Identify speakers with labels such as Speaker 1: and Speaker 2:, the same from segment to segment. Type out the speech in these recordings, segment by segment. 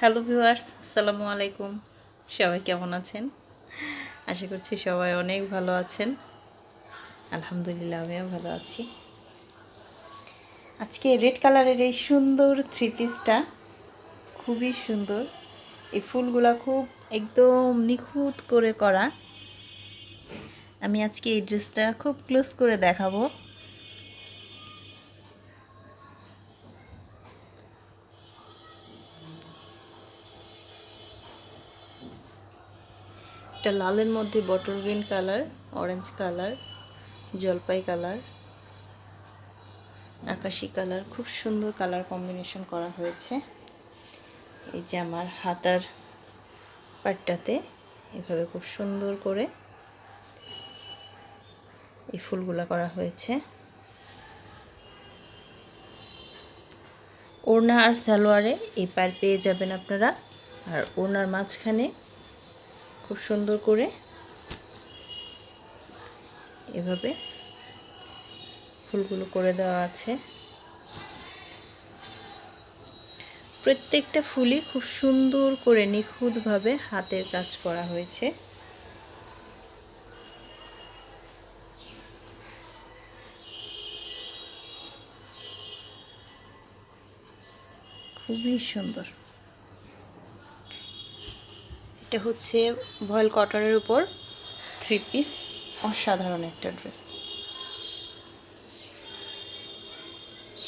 Speaker 1: Hello viewers, আসসালামু আলাইকুম। সবাই কেমন আছেন? আশা করছি সবাই অনেক ভালো আছেন। আলহামদুলিল্লাহ, আমিও ভালো আছি। আজকে রেড কালারের এই সুন্দর থ্রি পিসটা খুবই সুন্দর। এই ফুলগুলা খুব একদম নিখুঁত করে করা। আমি আজকে এই ড্রেসটা খুব ক্লোজ করে দেখাবো। এটা লালের মধ্যে bottle green colour orange colour, জলপাই কালার, আকাশি কালার, খুব সুন্দর কালার কম্বিনেশন করা হয়েছে। এই যে আমার হাতার পাটটাতে এভাবে খুব সুন্দর করে এই ফুলগুলা করা হয়েছে। ওড়না আর সালোয়ারে এই পার পেয়ে যাবেন আপনারা। আর ওড়নার মাঝখানে খুব সুন্দর করে এভাবে ফুলগুলো করে দেওয়া আছে। প্রত্যেকটা ফুলই খুব সুন্দর করে নিখুঁতভাবে হাতের কাজ করা হয়েছে। খুবই সুন্দর। এটা হচ্ছে ভয়েল কটনের উপর থ্রি পিস অসাধারণ একটা ড্রেস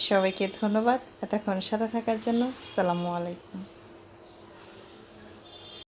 Speaker 1: সবাইকে ধন্যবাদ, এতক্ষণ সাথে থাকার জন্য, সালামু আলাইকুম।